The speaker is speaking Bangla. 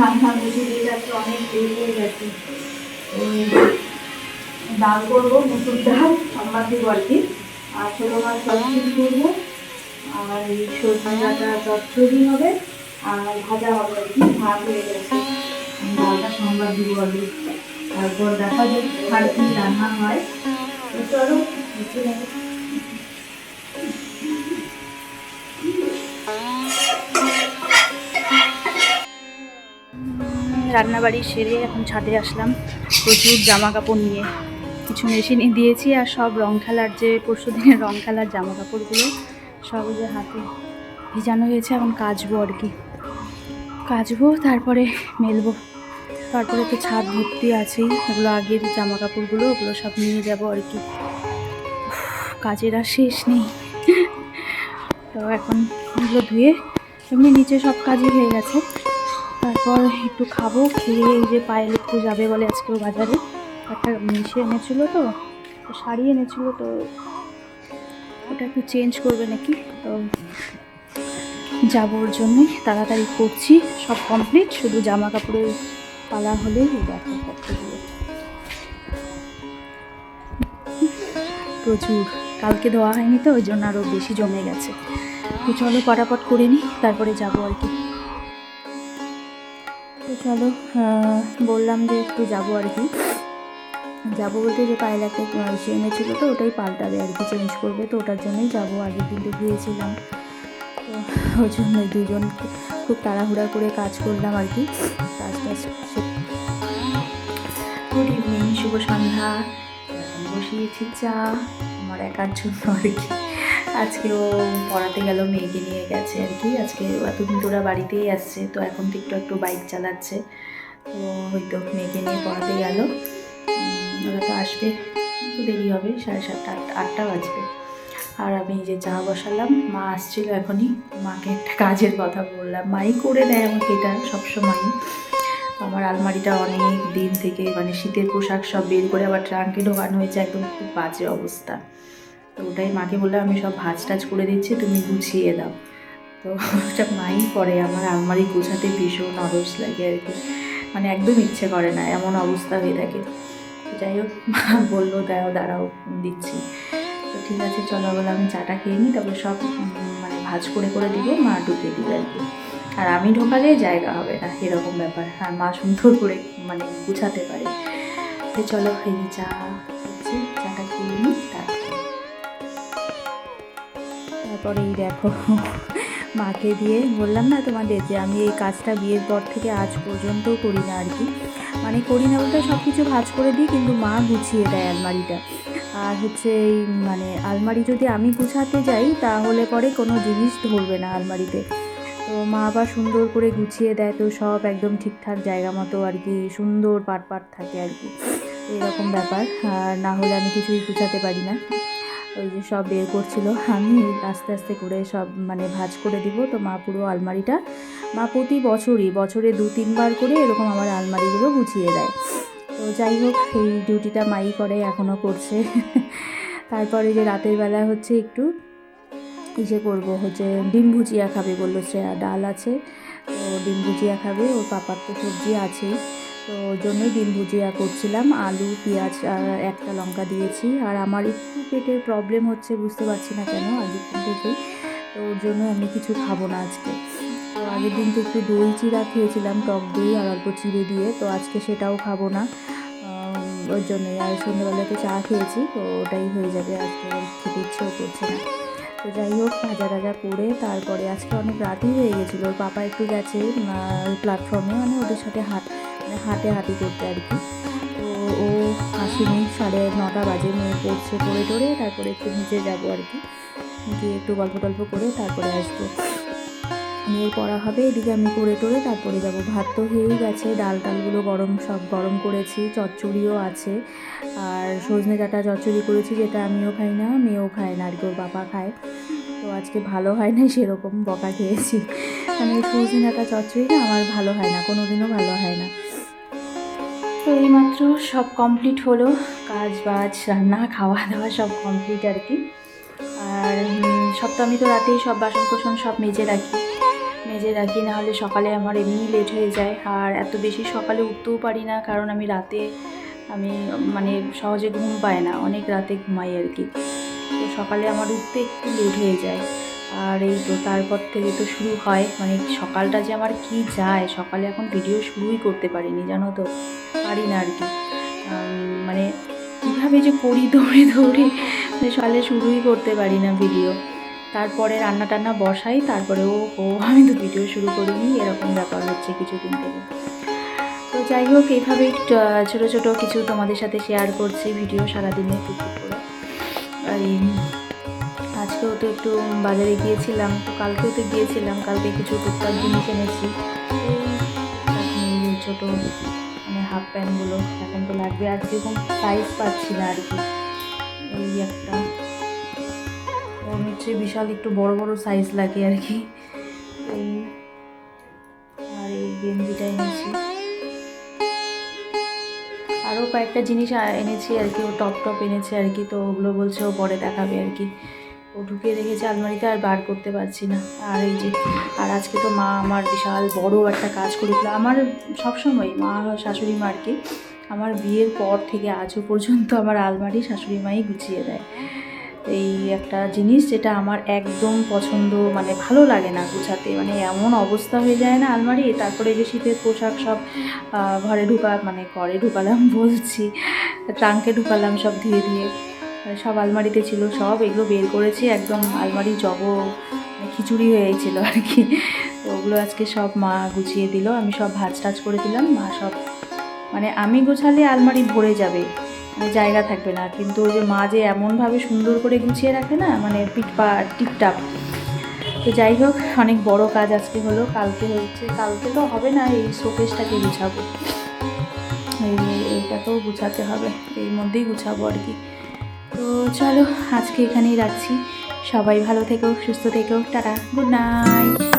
রান্না বসে দিয়ে যাচ্ছে অনেক দেরি হয়ে গেছে। ওই ডাল করব, মুসুর ডাল সম্বাদ দিব আর কি। আর ছোটো মাছ চচ্চড়ি করব। আর এই সজনে ডাটা হবে, আর ভাজা হবে আর কি, ভাত হয়ে গেছে। ডালটা সম্বাদ দিব আর কি। তারপর দেখা যাক আর রান্না হয়। চলো রান্নাবাড়ি সেরে এখন ছাদে আসলাম। প্রচুর জামা কাপড় নিয়ে। কিছু মেশিনে দিয়েছি আর সব রং খেলার যে পরশু দিনের রং খেলার জামা কাপড়গুলো সব যে হাতে ভিজানো হয়েছে, এখন কাচবো আর কি। কাচবো, তারপরে মেলবো। তারপরে তো ছাদ ভর্তি আছেই, ওগুলো আগের জামা কাপড়গুলো ওগুলো সব নিয়ে যাব আর কি। কাজের আর শেষ নেই। তো এখন এগুলো ধুয়ে, এমনি নিচে সব কাজই হয়ে গেছে। তারপর একটু খাব, খেয়ে এই যে পায়েল একটু যাবে বলে আজকেও বাজারে। একটা মিশে এনেছিল তো শাড়ি এনেছিল তো ওটা একটু চেঞ্জ করবে নাকি? তো যাব ওর জন্যই তাড়াতাড়ি করছি, সব কমপ্লিট শুধু জামা কাপড়ের পালা হলেই প্রচুর, কালকে ধোয়া হয়নি তো, ওই জন্য আরও বেশি জমে গেছে। তো চলো পটাপট করে নিই তারপরে যাব আর কি। চলো বললাম যে একটু যাব আর কি। যাব বলতে যে পায়লাকে এসে এনেছিল তো, ওটাই পাল্টাবে আর কি চেঞ্জ করবে তো, ওটার জন্যই যাব আগের দিন তো গিয়েছিলাম। তো ওই জন্যই দুজন খুব তাড়াহুড়া করে কাজ করলাম আর কি, কাজ টাজ গুড ইভিনিং শুভ সন্ধ্যা। বসিয়েছি চা, আমার একার জন্য আর কি। আজকেও পড়াতে গেল, মেয়েকে নিয়ে গেছে আর কি। আজকে এতদিন তোরা বাড়িতেই আসছে, তো এখন তো একটু একটু বাইক চালাচ্ছে। তো হয়তো মেয়েকে নিয়ে পড়াতে গেল। ওরা তো আসবে একটু দেরি হবে, সাড়ে সাতটা, আটটা আটটা বাজবে। আর আমি যে চা বসালাম, মা আসছিল এখনই। মাকে একটা কাজের কথা বললাম, মাই করে দেয় আমাকে এটা সবসময়ই আমার আলমারিটা অনেক দিন থেকে মানে শীতের পোশাক সব বের করে আবার ট্রাঙ্কে ঢোকানো হয়েছে, একদম খুব বাজে অবস্থা। তো ওটাই মাকে বললাম, আমি সব ভাজ টাজ করে দিচ্ছি, তুমি গুছিয়ে দাও। তো ওটা মাই করে আমার আলমারি গোছাতে ভীষণ অলস লাগে আর কি। মানে একদম ইচ্ছে করে না, এমন অবস্থা হয়ে থাকে। যাই হোক, মা বলল দাও দাঁড়াও, দিচ্ছি। তো ঠিক আছে, চলো বলে আমি চাটা খেয়ে নিই, তারপর সব মানে ভাজ করে করে দিব, মা ঢুকে দিবে আর কি। আর আমি ঢোকালে জায়গা হবে না, এরকম ব্যাপার। আর মা সুন্দর করে মানে গুছাতে পারে। তো চলো, এই চা চাটা খেয়ে নিই। তারপরে এই দেখো, মাকে দিয়ে বললাম না তোমাদের যে আমি এই কাজটা বিয়ের পর থেকে আজ পর্যন্ত করি না আর কি। মানে করি না বলতে সব কিছু ভাজ করে দিই, কিন্তু মা গুছিয়ে দেয় আলমারিটা। আর হচ্ছে এই মানে আলমারি যদি আমি গুছাতে যাই, তাহলে পরে কোনো জিনিস ধরবে না আলমারিতে। তো মা আবার সুন্দর করে গুছিয়ে দেয়, তো সব একদম ঠিকঠাক জায়গা মতো আর কি, সুন্দর পাট পাট থাকে আর কি। এরকম ব্যাপার, আর না হলে আমি কিছুই গুছাতে পারি না। ওই যে সব বের করছিল, আমি আস্তে আস্তে করে সব মানে ভাজ করে দিব তো মা পুরো আলমারিটা। মা প্রতি বছরই, বছরে দু, তিনবার করে এরকম আমার আলমারিগুলো গুছিয়ে দেয়। তো যাই হোক, এই ডিউটিটা মাই করে এখনও করছে। তারপরে যে রাতের বেলা হচ্ছে একটু ইসে করব, হচ্ছে ডিম ভুজিয়া খাবে বলল শ্রেয়া, ডাল আছে। তো ডিম ভুজিয়া খাবে, ওর পাপার তো সবজি আছেই। তো ওর জন্যই ডিম ভুজিয়া করছিলাম, আলু, পেঁয়াজ আর একটা লঙ্কা দিয়েছি। আর আমার একটু পেটের প্রবলেম হচ্ছে, বুঝতে পারছি না কেন আগের দিন থেকেই। তো ওর জন্য আমি কিছু খাব না আজকে। তো আগের দিন তো একটু দই চিরা খেয়েছিলাম, টক দই আর অল্প চিড়ে দিয়ে। তো আজকে সেটাও খাব না। ওর জন্যই আর সন্ধ্যেবেলাতে চা খেয়েছি, তো ওটাই হয়ে যাবে আজকে খেতে ইচ্ছেও করছে না। তো যাই হোক, ভাজা টাজা করে তারপরে আজকে অনেক রাতই হয়ে গেছিল। ওর পাপা একটু গেছে প্ল্যাটফর্মে মানে ওদের সাথে হাট হাটে হাঁটি করতে আর কি। তো ও আসেনি সাড়ে নটা বাজে মেয়ে পড়ছে পড়ে টড়ে, তারপরে একটু নিচে যাব আর কি। গিয়ে একটু গল্প টল্প করে তারপরে আসব। মেয়ের পড়া হবে, এদিকে আমি করে টোরে তারপরে যাব। ভাত তো হয়েই গেছে, ডাল টালগুলো গরম সব গরম করেছি, চচ্চড়িও আছে। আর সজনে ডাঁটা চচ্চড়ি করেছি, যেটা আমিও খাই না, মেয়েও খায় না আর কি, ওর বাবা খায়। তো আজকে ভালো হয় না সেরকম বকা খেয়েছি। মানে সজনে ডাঁটা চচ্চড়ি না, আমার ভালো হয় না কোনো দিনও ভালো হয় না। তো এইমাত্র সব কমপ্লিট হলো কাজ বাজ রান্না খাওয়া দাওয়া সব কমপ্লিট আর কি। আর সব তো আমি তো রাতেই সব বাসন কোসন সব মেজে রাখি। মেজে রাখি, না হলে সকালে আমার এমনি লেট হয়ে যায়। আর এত বেশি সকালে উঠতেও পারি না, কারণ আমি রাতে, আমি মানে সহজে ঘুম পায় না, অনেক রাতে ঘুমাই আর কি। তো সকালে আমার উঠতে একটু লেট হয়ে যায়। আর এই তো তারপর থেকে তো শুরু হয় মানে সকালটা যে আমার কি যায়, সকালে এখন ভিডিও শুরুই করতে পারিনি, জানো তো? পারি না আর কি। মানে কীভাবে যে করি দৌড়ে দৌড়ে মানে সকালে শুরুই করতে পারি না ভিডিও তারপরে রান্না টান্না বসাই, তারপরে ও ও, আমি তো ভিডিও শুরু করিনি, এরকম ব্যাপার হচ্ছে কিছুদিন থেকে। তো যাই হোক, এইভাবেই ছোটো ছোটো কিছু তোমাদের সাথে শেয়ার করছি ভিডিও সারাদিনে টুকটুক করে। আর আজকেও তো একটু বাজারে গিয়েছিলাম, তো কালকেও তো গিয়েছিলাম, কালকে কিছু টুকটাক জিনিস এনেছি। ছোটো হাফ প্যান্টগুলো এখন তো লাগবে। আর যেরকম সাইজ পাচ্ছি না আর কি। এই একটা। ওর হচ্ছে বিশাল, একটু বড় বড় সাইজ লাগে আর কি। এই আর এই গেঞ্জিটা এনেছি। আরও কয়েকটা জিনিস এনেছি আর কি। ও টপ টপ এনেছে আর কি, তো ওগুলো বলছে ও পরে দেখাবে আর কি। ও ঢুকিয়ে রেখেছে আলমারিতে আর বার করতে পারছি না। আর এই যে, আর আজকে তো মা আমার বিশাল বড় একটা কাজ করেছিল আমার সবসময় মা, শাশুড়ি মা আর কি, আমার বিয়ের পর থেকে আজও পর্যন্ত আমার আলমারি শাশুড়ি মাই গুছিয়ে দেয়। এই একটা জিনিস যেটা আমার একদম পছন্দ মানে ভালো লাগে না গুছাতে। মানে এমন অবস্থা হয়ে যায় না আলমারি, তারপরে যে শীতের পোশাক সব ঘরে ঢুকা মানে ঘরে ঢুকালাম বলছি, ট্রাঙ্কে ঢুকালাম সব ধীরে ধীরে সব আলমারিতে ছিল, সব এগুলো বের করেছি, একদম আলমারি জব খিচুড়ি হয়ে গেছিল আর কি। তো ওগুলো আজকে সব মা গুছিয়ে দিল, আমি সব ভাজ টাজ করে দিলাম, মা সব মানে আমি গোছালে আলমারি ভরে যাবে মানে জায়গা থাকবে না। কিন্তু ওই যে মা যে এমনভাবে সুন্দর করে গুছিয়ে রাখে না মানে পিটপা টিপটাপ। তো যাই হোক, অনেক বড় কাজ আজকে হলো, কালকে হচ্ছে, কালকে তো হবে না, এই শোকেসটাকে গুছাবো। এই, এইটাকেও গুছাতে হবে, এর মধ্যেই গুছাবো আর কি। তো চলো আজকে এখানেই রাখছি। সবাই ভালো থেকো সুস্থ থেকো টাটা গুড নাইট।